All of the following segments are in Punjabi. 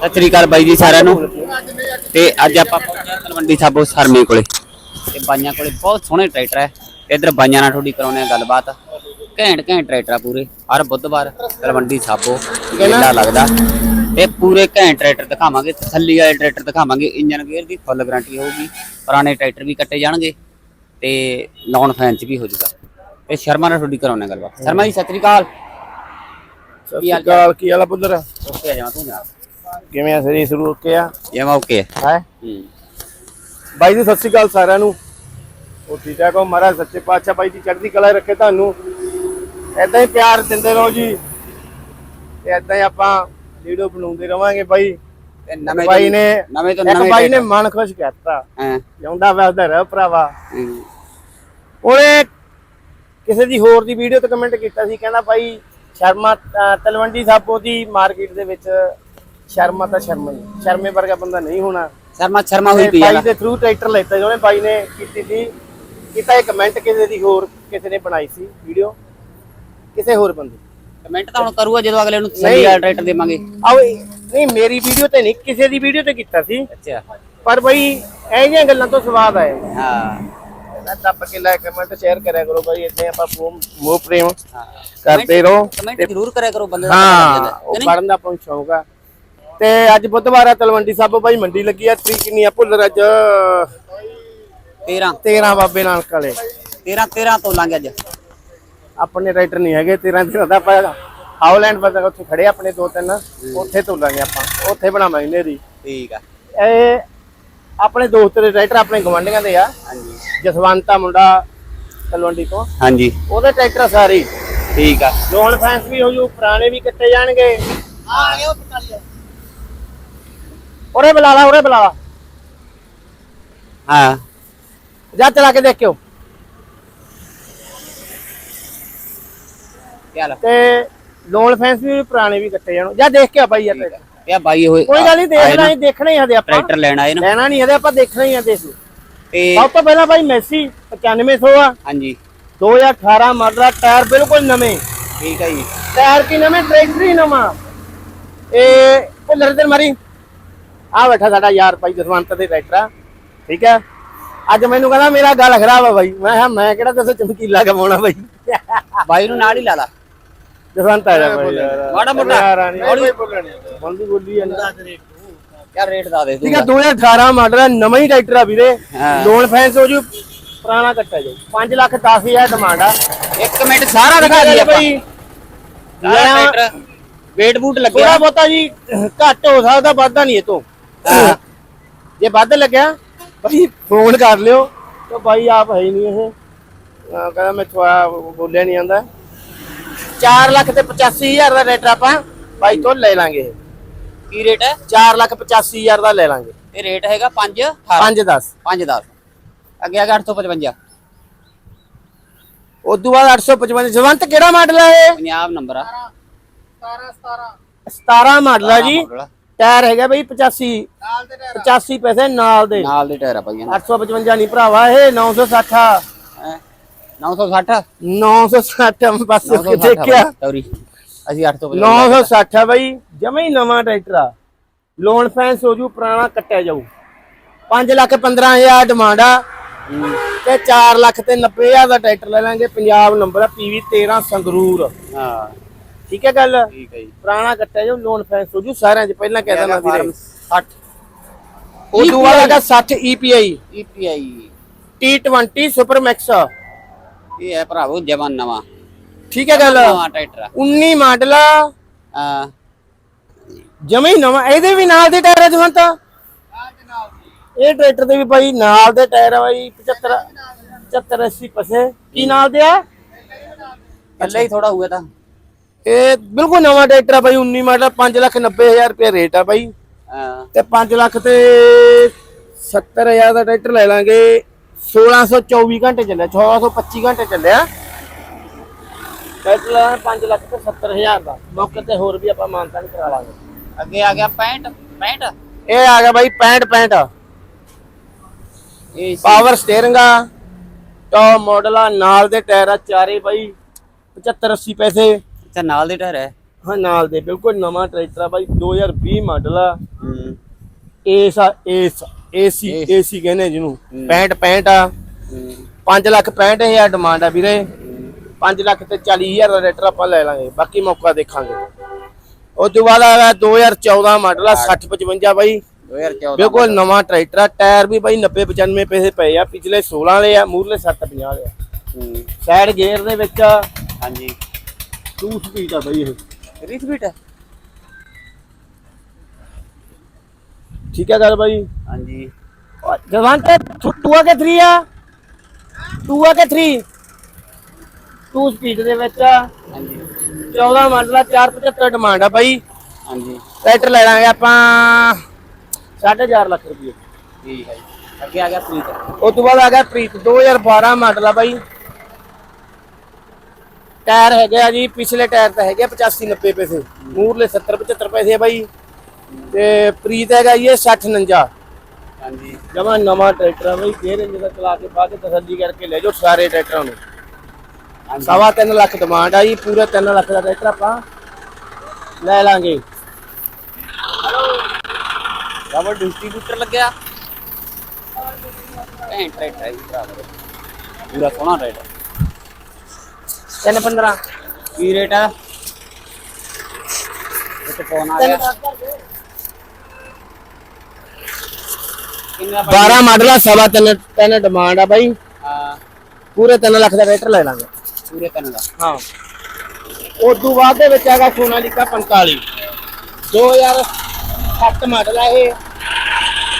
ਸਤਿ ਸ੍ਰੀ ਅਕਾਲ ਬਾਈ ਜੀ ਸਾਰਿਆਂ ਨੂੰ। ਤੇ ਅੱਜ ਆਪਾਂ ਪਹੁੰਚੇ ਤਲਵੰਡੀ ਸਾਬੋ ਸਰਮੇ ਕੋਲੇ। ਤੇ ਬਾਈਆਂ ਕੋਲੇ ਬਹੁਤ ਸੋਹਣੇ ਟਰੈਕਟਰ ਹੈ। ਇਧਰ ਬਾਈਆਂ ਨਾਲ ਥੋੜੀ ਕਰਾਉਣੇ ਆ ਗੱਲਬਾਤ। ਘੈਂਟ ਘੈਂਟ ਟਰੈਕਟਰ ਆ ਪੂਰੇ। ਹਰ ਬੁੱਧਵਾਰ ਤਲਵੰਡੀ ਸਾਬੋ ਮੇਲਾ ਲੱਗਦਾ। ਤੇ ਪੂਰੇ ਘੈਂਟ ਟਰੈਕਟਰ ਦਿਖਾਵਾਂਗੇ। ਤਸੱਲੀ ਵਾਲੇ ਟਰੈਕਟਰ ਦਿਖਾਵਾਂਗੇ। ਇੰਜਨ ਗੇਅਰ ਦੀ ਫੁੱਲ ਗਾਰੰਟੀ ਹੋਊਗੀ। ਪੁਰਾਣੇ ਟਰੈਕਟਰ ਵੀ ਕੱਟੇ ਜਾਣਗੇ। ਤੇ ਲੋਨ ਫੈਨ ਚ ਵੀ ਹੋ ਜਾਊਗਾ। ਤੇ ਸ਼ਰਮਾ ਨਾਲ ਥੋੜੀ ਕਰਾਉਣੇ ਆ ਗੱਲਬਾਤ। ਸ਼ਰਮਾ ਜੀ ਸਤਿ ਸ੍ਰੀ ਅਕਾਲ। ਸਤਿ ਸ਼੍ਰੀ ਅਕਾਲ। ਕੀ ਹਾਲ ਆ ਪੁੱਤਰ? ਓਕੇ ਆ ਜਾਵਾਂ ਤੂੰ ਜਾ ਕਿਵੇਂ ਆ ਸਰੀ? ਸ਼ੁਰੂ ਓਕੇ ਆ? ਇਹ ਮੈਂ ਓਕੇ ਹੈ? ਬਾਈ ਜੀ ਸਤਿ ਸ਼੍ਰੀ ਅਕਾਲ ਸਾਰਿਆਂ ਨੂੰ। ਉਹ ਠੀਕ ਠਾਕ ਹੋ? ਮਹਾਰਾਜ ਸੱਚੇ ਪਾਤਸ਼ਾਹ ਬਾਈ ਜੀ ਚੜ੍ਹਦੀ ਕਲਾ ਰੱਖੇ ਤੁਹਾਨੂੰ। ਐਦਾਂ ਹੀ ਪਿਆਰ ਦਿੰਦੇ ਰਹੋ ਜੀ। ਤੇ ਐਦਾਂ ਹੀ ਆਪਾਂ ਵੀਡੀਓ ਬਣਾਉਂਦੇ ਰਵਾਂਗੇ ਬਾਈ। ਤੇ ਨਵੇਂ ਬਾਈ ਨੇ ਨਵੇਂ ਤੋਂ ਇੱਕ ਨਵੇਂ ਬਾਈ ਨੇ ਮਨ ਖੁਸ਼ ਕਰਤਾ। ਹਾਂ। ਜਿਉਂਦਾ ਵਸਦਾ ਰਹਿ ਭਰਾਵਾ। ਉਹਨੇ ਕਿਸੇ ਦੀ ਹੋਰ ਦੀ ਵੀਡੀਓ ਤੇ ਕਮੈਂਟ ਕੀਤਾ ਸੀ। ਕਹਿੰਦਾ ਬਾਈ ਸ਼ਰਮਾ ਤਲਵੰਡੀ ਸਾਬੋ ਦੀ ਮਾਰਕੀਟ ਦੇ ਵਿੱਚ ਸ਼ਰਮਾ ਤਾਂ ਸ਼ਰਮਾ ਹੀ ਸ਼ਰਮੇ ਵਰਗਾ ਬੰਦਾ ਨਹੀਂ ਹੋਣਾ। ਸ਼ਰਮਾ ਸ਼ਰਮਾ ਹੋਈ ਪਈ ਬਾਈ ਆ ਦੇ ਥਰੂ ਟਰੈਕਟਰ ਲੈਤਾ ਜਿਹਨੇ ਬਾਈ ਨੇ ਕੀਤੀ ਸੀ। ਕੀਤਾ ਇਹ ਕਮੈਂਟ ਕਿਸੇ ਦੀ ਹੋਰ ਕਿਸੇ ਨੇ ਬਣਾਈ ਸੀ ਵੀਡੀਓ ਕਿਸੇ ਹੋਰ ਬੰਦੇ ਕਮੈਂਟ ਤਾਂ ਹੁਣ ਕਰੂਗਾ ਜਦੋਂ ਅਗਲੇ ਨੂੰ ਨਹੀਂ। ਸਹੀ ਵਾਲਾ ਟਰੈਕਟਰ ਦੇਵਾਂਗੇ। ਆਓ ਇਹ- ਨਹੀਂ ਮੇਰੀ ਵੀਡੀਓ ਤੇ ਨਹੀਂ ਕਿਸੇ ਦੀ ਵੀਡੀਓ ਤੇ ਕੀਤਾ ਸੀ। ਅੱਛਾ। ਪਰ ਬਈ ਇਹ ਜਿਹੀਆਂ ਗੱਲਾਂ ਤੋਂ ਸਵਾਦ ਆਇਆ ਹਾਂ। ਨਾ ਦੱਬ ਕੇ ਲਾਇਕ ਕਮੈਂਟ ਸ਼ੇਅਰ ਕਰਿਆ ਕਰੋ ਬਾਈ ਇੱਥੇ ਆਪਾਂ ਮੋਹ- ਮੋਹ ਪ੍ਰੇਮ ਹਾਂ। ਕਰਦੇ ਰਹੋ। ਕਮੈਂਟ ਜ਼ਰੂਰ ਕਰਿਆ ਕਰੋ ਬੰਦੇ ਦਾ ਹਾਂ ਉਹ ਪੜਨ ਦਾ ਆਪਾਂ ਨੂੰ ਸ਼ੌਂਕ ਆ। ਤੇ ਅੱਜ ਬੁੱਧਵਾਰ ਆ ਤਲਵੰਡੀ ਸਾਹਿਬ ਬਾਈ ਮੰਡੀ ਲੱਗੀ ਆ ਤਰੀਕ ਕਿੰਨੀ ਆ ਭੁੱਲਰ ਅੱਜ 13 13 ਬਾਬੇ ਨਾਨਕ ਵਾਲੇ। 13 13 ਤੋਂ ਲੰਘ ਅੱਜ। ਆਪਣੇ ਰਾਈਟਰ ਨਹੀਂ ਹੈਗੇ 13 ਦਿਨਾਂ ਦਾ ਆਪਾਂ ਹਾਉਲੈਂਡ ਬੰਦਾ ਉੱਥੇ ਖੜੇ ਆਪਣੇ ਦੋ ਤਿੰਨ। ਉੱਥੇ ਤੋਲਾਂਗੇ ਆਪਾਂ ਉੱਥੇ ਬਣਾਵਾਂਗੇ ਨੇਰੀ ਠੀਕ ਆ। ਇਹ ਆਪਣੇ ਦੋਸਤ ਦੇ ਰਾਈਟਰ ਆਪਣੇ ਗਵੰਡੀਆਂ ਦੇ ਆ। ਹਾਂਜੀ। ਜਸਵੰਤਾ ਮੁੰਡਾ ਤਲਵੰਡੀ ਤੋਂ। ਹਾਂਜੀ। ਉਹਦੇ ਟਰੈਕਟਰ ਸਾਰੇ। ਹੀ। ਠੀਕ ਆ। ਲੋਨ ਫੈਂਸ ਵੀ ਹੋ ਜੂ ਪੁਰਾਣੇ ਵੀ ਕੱਟੇ ਜਾਣਗੇ? ਉਰੇ ਬੁਲਾ ਲਾ ਉਰੇ ਬੁਲਾ ਲਾ। ਹਾਂ। ਜਾ ਚਲਾ ਕੇ ਦੇਖਿਓ। ਆ? ਤੇ ਲੋਨ ਫੈਂਸ ਵੀ ਪੁਰਾਣੇ ਵੀ ਕੱਟੇ ਜਾਣ। ਜਾ ਦੇਖ ਕੇ ਆ ਬਾਈ ਯਾਰ ਇਹ ਬਾਈ ਹੋਏ ਕੋਈ ਗੱਲ ਨਹੀਂ ਦੇਖਣਾ ਹੀ ਦੇਖਣਾ ਹੀ ਹਦੇ ਆਪਾਂ। ਟਰੈਕਟਰ ਲੈਣ ਨਾ। ਲੈਣਾ ਨਹੀਂ ਹਦੇ ਆਪਾਂ ਦੇਖਣਾ ਹੀ ਆ ਦੇਖ। ਤੇ ਸਭ ਤੋਂ ਪਹਿਲਾਂ ਬਾਈ ਮੈਸੀ 9500 ਆ। ਹਾਂਜੀ। 2018 ਮਾਡਲ ਟਾਇਰ ਬਿਲਕੁਲ ਨਵੇਂ। ਠੀਕ ਆ ਜੀ। ਟਾਇਰ ਕੀ ਨਵੇਂ ਟਰੈਕਟਰ ਹੀ ਨਵਾਂ। ਇਹ ਭੁੱਲਰ ਦੇ ਮਾਰੀ। ਆ ਬੈਠਾ ਸਾਡਾ ਯਾਰ ਭਾਈ ਜਸਵੰਤ ਦੇ ਟਰੈਕਟਰ ਆ। ਠੀਕ ਹੈ? ਅੱਜ ਮੈਨੂੰ ਕਹਿੰਦਾ ਮੇਰਾ ਗਲ ਖਰਾਬ ਆ ਬਾਈ। ਮੈਂ ਕਿਹਾ ਮੈਂ ਕਿਹੜਾ ਦੱਸੋ ਚਮਕੀਲਾ ਕਮਾਉਣਾ ਬਾਈ? ਬਾਈ ਨੂੰ ਨਾਲ ਹੀ ਲਾ ਲਾ। ਜਸਵੰਤ ਆ ਜਾ ਬਾਈ। ਯਾਰ ਮਾੜਾ ਮੋਟਾ। ਯਾਰ ਨਹੀਂ। ਬੋਲਣੀ ਬੋਲਦੀ ਬੋਲੀ ਜਾਂਦਾ ਯਾਰ ਰੇਟ ਦਾ ਦੇ ਠੀਕ ਹੈ 2018 ਮਾਡਲ ਹੈ ਨਵਾਂ ਹੀ ਟਰੈਕਟਰ ਆ ਵੀਰੇ। ਲੋਨ ਫੈਂਸ ਹੋ ਜੂ ਪੁਰਾਣਾ ਕੱਟਾ ਜਾਊ। 5 ਲੱਖ 10 ਹਜ਼ਾਰ ਡਿਮਾਂਡ ਆ। ਇੱਕ ਮਿੰਟ ਸਾਰਾ ਦਿਖਾ ਆਪਾਂ। ਬਾਈ। ਟਰੈਕਟਰ ਵੇਟ ਬੂਟ ਲੱਗਿਆ। ਥੋੜਾ ਬਹੁਤਾ ਜੀ ਘੱਟ ਹੋ ਸਕਦਾ ਵਾਧਾ ਨਹੀਂ ਇਹ ਤੋਂ। ਜੇ ਵੱਧ ਲੱਗਿਆ ਭਾਈ ਫੋਨ ਕਰ ਲਿਓ। ਤੇ ਬਾਈ ਆਪ ਹੈ ਨਹੀਂ ਇਹ। ਕਹਿੰਦਾ ਮੈਂ ਥੋੜਾ ਬੋਲਿਆ ਨਹੀਂ ਆਂਦਾ 4 ਲੱਖ ਤੇ 85000 ਦਾ ਰੇਟ ਆਪਾਂ ਬਾਈ ਤੋਂ ਲੈ ਲਾਂਗੇ ਇਹ। ਕੀ ਰੇਟ ਹੈ? 4 ਲੱਖ 85000 ਦਾ ਲੈ ਲਾਂਗੇ। ਇਹ ਰੇਟ ਹੈਗਾ 5 5 10 5 10 ਅੱਗੇ ਆ ਗਿਆ 855 ਉਦੋਂ ਬਾਅਦ 855 ਜਵੰਤ ਕਿਹੜਾ ਮਾਡਲ ਹੈ ਇਹ? ਪੰਜਾਬ ਨੰਬਰ ਆ। 17 ਮਾਡਲ ਹੈ ਜੀ। ਆ। ਟਾਇਰ ਹੈਗਾ ਬਈ 85 85 ਪੈਸੇ ਨਾਲ ਦੇ। ਨਾਲ ਦੇ ਟਾਇਰ ਆ ਭਾਈਆਂ 855 ਨਹੀਂ ਭਰਾਵਾ ਇਹ 960 ਆ। ਹੈਂ? 960 960 ਬਸ 960 ਦੇਖਿਆ। ਸੌਰੀ ਅਸੀਂ 855 960 ਆ ਬਈ ਜਮਾ ਹੀ ਨਵਾਂ ਟਰੈਕਟਰ ਆ। ਲੋਨ ਫੈਂਸ ਹੋ ਜੂ ਪੁਰਾਣਾ ਕੱਟਿਆ ਜਾਊ। 5 ਲੱਖ 15000 ਡਿਮਾਂਡ ਆ। ਤੇ 4 ਲੱਖ ਤੇ 90000 ਦਾ ਟਰੈਕਟਰ ਲੈ ਲਾਂਗੇ। ਪੰਜਾਬ ਨੰਬਰ ਆ ਪੀਵੀ 13 ਸੰਗਰੂਰ। ਹਾਂ। ਠੀਕ ਹੈ ਗੱਲ? ਠੀਕ ਹੈ ਜੀ। ਪੁਰਾਣਾ ਕੱਟਿਆ ਜਾਊ ਲੋਨ ਫੈਂਸ ਹੋ ਜੂ ਸਾਰਿਆਂ 'ਚ ਪਹਿਲਾਂ ਕਹਿ ਦਿੰਦਾ ਵੀਰੇ। 60 ਉਹ ਦੂਆ ਹੈਗਾ 60 EPI EPI T20 super max ਇਹ ਹੈ ਭਰਾਵੋ ਜਵਾਨ ਨਵਾਂ। ਠੀਕ ਹੈ ਗੱਲ? ਨਵਾਂ ਟਰੈਕਟਰ ਆ। 19 ਮਾਡਲ ਆ। ਜਮੇ ਨਵਾਂ। ਇਹਦੇ ਵੀ ਨਾਲ ਦੇ ਟਾਇਰ ਆ ਜਵੰਤ? ਇਹ ਟਰੈਕਟਰ ਦੇ ਵੀ ਭਾਈ ਨਾਲ ਦੇ ਟਾਇਰ ਆ ਭਾਈ 75 75 80 ਪਸੇ। ਕੀ ਨਾਲ ਦੇ ਆ? ਕੱਲੇ ਹੀ ਥੋੜਾ ਹੋਇਆ ਤਾਂ। ਇਹ ਬਿਲਕੁਲ ਨਵਾਂ ਟਰੈਕਟਰ ਆ ਭਾਈ 19 ਮਾਡਲ 5 ਲੱਖ 90 ਹਜ਼ਾਰ ਰੁਪਏ ਰੇਟ ਆ ਭਾਈ ਹਾਂ। ਤੇ 5 ਲੱਖ ਤੇ 70 ਹਜ਼ਾਰ ਦਾ ਟਰੈਕਟਰ ਲੈ ਲਾਂਗੇ। 1624 ਘੰਟੇ ਚੱਲਿਆ 1625 ਘੰਟੇ ਚੱਲਿਆ। ਟਰੈਕਟਰ ਲੈਣਾ 5 ਲੱਖ ਤੇ 70 ਹਜ਼ਾਰ ਦਾ। ਮੌਕੇ ਤੇ ਹੋਰ ਵੀ ਆਪਾਂ ਮਾਨਤਾਨ ਕਰਾ ਲਾਂਗੇ। ਅੱਗੇ ਆ ਗਿਆ 65 65 ਇਹ ਆ ਗਿਆ ਭਾਈ 65 65 ਇਹ ਪਾਵਰ ਸਟੀਅਰਿੰਗ ਆ। ਟੌਪ ਮਾਡਲ ਆ ਨਾਲ ਦੇ ਟਾਇਰ ਆ ਚਾਰੇ ਬਾਈ 75 80 ਪੈਸੇ। ਅੱਛਾ ਨਾਲ ਦੇ ਟਾਇਰ ਹੈ। ਹਾਂ ਨਾਲ ਦੇ ਬਿਲਕੁਲ ਨਵਾਂ ਟਰੈਕਟਰ ਆ ਬਾਈ 2020 ਮਾਡਲ ਆ। ਹੂੰ। ਏਸ ਆ ਏਸ ਏਸੀ ਏਸ। ਕਹਿੰਦੇ ਜਿਹਨੂੰ। ਹੂੰ। 65 65 ਆ। ਹੂੰ। 5 ਲੱਖ 65 ਹਜ਼ਾਰ ਡਿਮਾਂਡ ਆ ਵੀਰੇ। 5 ਲੱਖ ਤੇ 40 ਹਜ਼ਾਰ ਦਾ ਟਰੈਕਟਰ ਆਪਾਂ ਲੈ ਲਾਂਗੇ। ਬਾਕੀ ਮੌਕਾ ਦੇਖਾਂਗੇ। ਉਸ ਤੋਂ ਬਾਅਦ ਆ 2014 ਮਾਡਲ ਆ 60 55 ਬਾਈ। 2014 ਬਿਲਕੁਲ ਨਵਾਂ ਟਰੈਕਟਰ ਆ। ਟਾਇਰ ਵੀ ਬਾਈ 90 95 ਪੈਸੇ ਪਏ ਆ। ਪਿਛਲੇ 16 ਵਾਲੇ ਆ ਮੂਰਲੇ 7 50 ਵਾਲੇ ਆ। ਸਾਈਡ ਗੇਅਰ ਦੇ ਵਿੱਚ ਹਾਂਜੀ। 2 ਸਪੀਡ ਆ ਬਾਈ ਇਹ। ਰੀਤ ਬੀਟ ਹੈ ਠੀਕ ਹੈ ਗੱਲ ਬਾਈ? ਹਾਂਜੀ। ਜਵਾਨ ਤੇ 2 ਆ ਕੇ 3 ਆ? 2 ਆ ਕੇ 3 2 ਸਪੀਡ ਦੇ ਵਿੱਚ ਆ। ਹਾਂਜੀ। 14 ਮਾਡਲ ਆ 475 ਡਿਮਾਂਡ ਆ ਬਾਈ। ਹਾਂਜੀ। ਟਰੈਕਟਰ ਲੈ ਲਾਂਗੇ ਆਪਾਂ 4.5 ਲੱਖ ਰੁਪਏ। ਠੀਕ ਹੈ ਜੀ। ਅੱਗੇ ਆ ਗਿਆ ਪ੍ਰੀਤ ਉਸ ਤੋਂ ਬਾਅਦ ਆ ਗਿਆ ਪ੍ਰੀਤ 2012 ਮਾਡਲ ਆ ਬਾਈ। ਟਾਇਰ ਹੈਗੇ ਆ ਜੀ ਪਿਛਲੇ ਟਾਇਰ ਤਾਂ ਹੈਗੇ ਆ 85 90 ਪੈਸੇ। ਮੂਰਲੇ 70 75 ਪੈਸੇ ਆ ਬਾਈ। ਤੇ ਪ੍ਰੀਤ ਹੈਗਾ ਜੀ ਇਹ 60 49 ਹਾਂਜੀ। ਜਮਾ ਨਵਾਂ ਟਰੈਕਟਰ ਆ ਬਾਈ ਫੇਰ ਇੰਜ ਦਾ ਚਲਾ ਕੇ ਕੇ ਤਸੱਲੀ ਕਰਕੇ ਲੈ ਜਾਓ ਸਾਰੇ ਟਰੈਕਟਰਾਂ ਨੂੰ। ਸਵਾ ਤਿੰਨ ਲੱਖ ਡਿਮਾਂਡ ਆ ਜੀ ਪੂਰਾ 3 ਲੱਖ ਦਾ ਟਰੈਕਟਰ ਆਪਾਂ ਲੈ ਲਾਂਗੇ। ਡਬਲ ਡਿਸਟ੍ਰੀਬਿਊਟਰ ਲੱਗਿਆ। ਘੈਂਟ ਟਰੈਕਟਰ ਹੈ ਜੀ ਭਰਾ। ਮੇਰੇ। ਪੂਰਾ ਸੋਹਣਾ ਟਰੈਕਟਰ 3 15 ਕੀ ਰੇਟ ਹੈ ਇਹ ਫੋਨ ਆ ਗਿਆ। ਕਿੰਨਾ 12 ਮਾਡਲ ਆ ਸਵਾ ਤਿੰਨ ਤਿੰਨ ਡਿਮਾਂਡ ਆ ਬਾਈ। ਹਾਂ। ਪੂਰੇ 3 ਲੱਖ ਦਾ ਟਰੈਕਟਰ ਲੈ ਲਾਂਗੇ। ਪੂਰੇ ਤਿੰਨ ਦਾ ਹਾਂ। ਉਸ ਤੋਂ ਬਾਅਦ ਦੇ ਵਿੱਚ ਹੈਗਾ ਸੋਨਾਲੀਕਾ 45 2007 ਮਾਡਲ ਆ ਇਹ।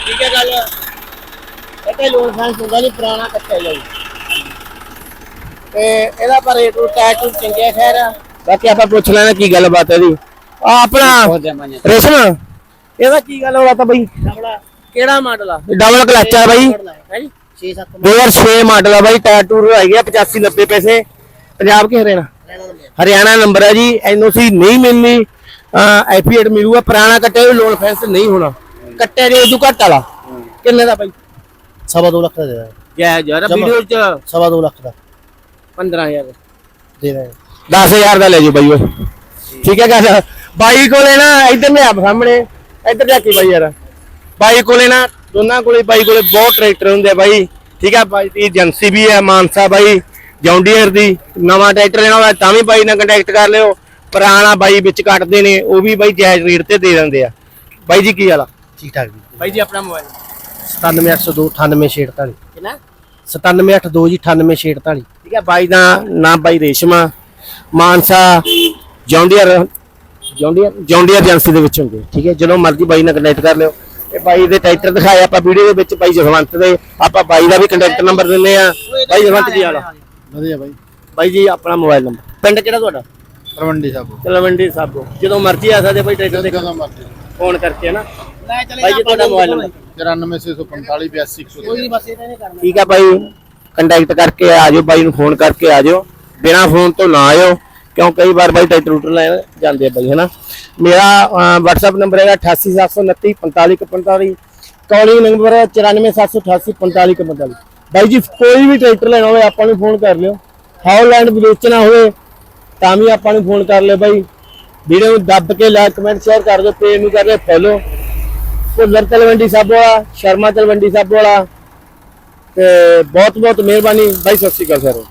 ਠੀਕ ਹੈ ਗੱਲ? ਇਹ ਤੇ ਲੋਨ ਫਾਈਨੈਂਸ ਹੁੰਦਾ ਨਹੀਂ ਪੁਰਾਣਾ ਕੱਟਿਆ ਜਾਊ ਤੇ ਇਹਦਾ ਪਰ ਰੇਟ ਨੂੰ ਟੈਟ ਨੂੰ ਚੰਗੇ ਖੈਰ ਬਾਕੀ ਆਪਾਂ ਪੁੱਛ ਲੈਣਾ ਕੀ ਗੱਲਬਾਤ ਹੈ ਦੀ ਆ ਆਪਣਾ ਬਹੁਤ ਜਮਾਂ ਰੇਸ਼ਮ ਇਹਦਾ ਕੀ ਗੱਲ ਹੋਇਆ ਤਾਂ ਬਈ? ਕਿਹੜਾ ਮਾਡਲ ਆ? ਡਬਲ ਕਲਚ ਆ ਬਈ। ਹੈ ਜੀ? 6 7 2006 ਮਾਡਲ ਆ ਬਾਈ ਟਾਇਰ ਟੂਰ ਹੈਗੇ ਆ 85 90 ਪੈਸੇ। ਪੰਜਾਬ ਕੇ ਹਰਿਆਣਾ? ਹਰਿਆਣਾ ਨੰਬਰ। ਹੈ ਜੀ ਐਨਓਸੀ ਨਹੀਂ ਮਿਲਣੀ। ਐਫੀਏਟ ਮਿਲੂਗਾ ਪੁਰਾਣਾ ਕੱਟਿਆ ਵੀ ਲੋਨ ਫੈਂਸ ਨਹੀਂ ਹੋਣਾ। ਕੱਟਿਆ ਜੇ ਉਦੋਂ ਘੱਟ ਵਾਲਾ। ਕਿੰਨੇ ਦਾ ਬਾਈ? ਸਵਾ ਦੋ ਲੱਖ ਦਾ ਦੇ ਦਾਂਗੇ। ਜੈ ਜਰਾ ਜਮਾਂ। ਵੀਡੀਓ ਚ। ਸਵਾ ਦੋ ਲੱਖ ਦਾ। 15000 ਦੇ ਦਾਂਗੇ 10000 ਦਾ ਲੈ ਜਾਓ ਬਾਈ ਓਏ। ਠੀਕ ਹੈ ਗੱਲ। ਬਾਈ ਕੋਲੇ ਨਾ ਇੱਧਰ ਨੇ ਆਪ ਸਾਹਮਣੇ ਇੱਧਰ ਜਾ ਕੇ ਬਾਈ ਯਾਰ। ਬਾਈ ਕੋਲੇ ਨਾ ਦੋਨਾਂ ਕੋਲੇ ਬਾਈ ਕੋਲੇ ਬਹੁਤ ਟਰੈਕਟਰ ਹੁੰਦੇ ਆ ਬਾਈ। ਠੀਕ ਹੈ ਬਾਈ ਦੀ ਏਜੰਸੀ ਵੀ ਹੈ ਮਾਨਸਾ ਬਾਈ ਜੌਂਡੀਅਰ ਦੀ। ਨਵਾਂ ਟਰੈਕਟਰ ਲੈਣਾ ਹੋਵੇ ਤਾਂ ਵੀ ਬਾਈ ਨਾਲ ਕੰਟੈਕਟ ਕਰ ਲਿਓ। ਪੁਰਾਣਾ ਬਾਈ ਵਿੱਚ ਕੱਟਦੇ ਨੇ ਉਹ ਵੀ ਬਾਈ ਜਾਇਜ਼ ਰੇਟ ਤੇ ਦੇ ਦਿੰਦੇ ਆ। ਬਾਈ ਜੀ ਕੀ ਹਾਲ ਆ? ਠੀਕ ਠਾਕ ਜੀ। ਬਾਈ ਜੀ ਆਪਣਾ ਮੋਬਾਈਲ। 97802 98648 ਕਿੰਨਾ? 97802 ਜੀ 98648 ਠੀਕ ਹੈ ਬਾਈ ਦਾ ਨਾਮ ਬਾਈ Reshma. Mansa John Deere John Deere John Deere agency ਦੇ ਵਿੱਚ ਹੁੰਦੇ ਠੀਕ ਹੈ ਜਦੋਂ ਮਰਜ਼ੀ ਬਾਈ ਨਾਲ ਕੰਟੈਕਟ ਕਰ ਲਿਓ। ਇਹ ਬਾਈ ਦੇ ਟਰੈਕਟਰ ਦਿਖਾਏ ਆਪਾਂ ਵੀਡੀਓ ਦੇ ਵਿੱਚ ਬਾਈ ਜਸਵੰਤ ਦੇ। ਆਪਾਂ ਬਾਈ ਦਾ ਵੀ ਕੰਟੈਕਟ ਨੰਬਰ ਦਿੰਦੇ ਆ ਬਾਈ ਜਸਵੰਤ ਹਾਲ ਆ ਵਧੀਆ ਬਾਈ। ਬਾਈ ਜੀ ਆਪਣਾ ਮੋਬਾਈਲ ਨੰਬਰ ਪਿੰਡ ਕਿਹੜਾ ਤੁਹਾਡਾ? ਰਵੰਡੀ ਸਾਹਿਬ ਤਲਵੰਡੀ ਸਾਬੋ। ਜਦੋਂ ਮਰਜ਼ੀ ਆ ਸਕਦੇ ਬਾਈ ਟਰੈਕਟਰ ਦੇ ਫੋਨ ਕਰਕੇ ਨਾ ਬਾਈ ਜੀ ਤੁਹਾਡਾ ਮੋਬਾਈਲ ਨੰਬਰ 94645 82100 ਠੀਕ ਹੈ ਬਾਈ। ਕੰਟੈਕਟ ਕਰਕੇ ਆ ਜਾਓ ਬਾਈ ਨੂੰ ਫੋਨ ਕਰਕੇ ਆ ਜਾਓ ਬਿਨਾ ਫੋਨ ਤੋਂ ਨਾ ਆਇਓ ਕਿਉਂ ਕਈ ਵਾਰ ਬਾਈ ਟਰੈਕਟਰ ਟਰੂਟਰ ਲੈਣ ਜਾਂਦੇ ਆ ਬਾਈ ਹਨਾ? ਮੇਰਾ ਅਹ, WhatsApp ਨੰਬਰ ਹੈਗਾ 8879345145 ਕਾਲਿੰਗ ਨੰਬਰ ਹੈ 9478844545 ਬਾਈ ਜੀ ਕੋਈ ਵੀ ਟਰੈਕਟਰ ਲੈਣਾ ਹੋਵੇ ਆਪਾਂ ਨੂੰ ਫੋਨ ਕਰ ਲਿਓ। ਹਾਲੈਂਡ ਵੇਚਣਾ ਹੋਵੇ ਤਾਂ ਵੀ ਆਪਾਂ ਨੂੰ ਫੋਨ ਕਰ ਲਿਓ ਬਾਈ। ਵੀਡੀਓ ਨੂੰ ਦੱਬ ਕੇ ਲਾਈਕ ਕਮੈਂਟ ਸ਼ੇਅਰ ਕਰ ਦਿਓ ਪੇਜ ਨੂੰ ਕਰ ਲਿਓ ਫੋਲੋ ਭੁੱਲਰ ਤਲਵੰਡੀ ਸਾਬੋ ਵਾਲਾ ਸ਼ਰਮਾ ਤਲਵੰਡੀ ਸਾਬੋ ਵਾਲਾ। ਤੇ ਬਹੁਤ ਬਹੁਤ ਮਿਹਰਬਾਨੀ ਬਾਈ ਸਤਿ ਸ਼੍ਰੀ ਅਕਾਲ ਸਰ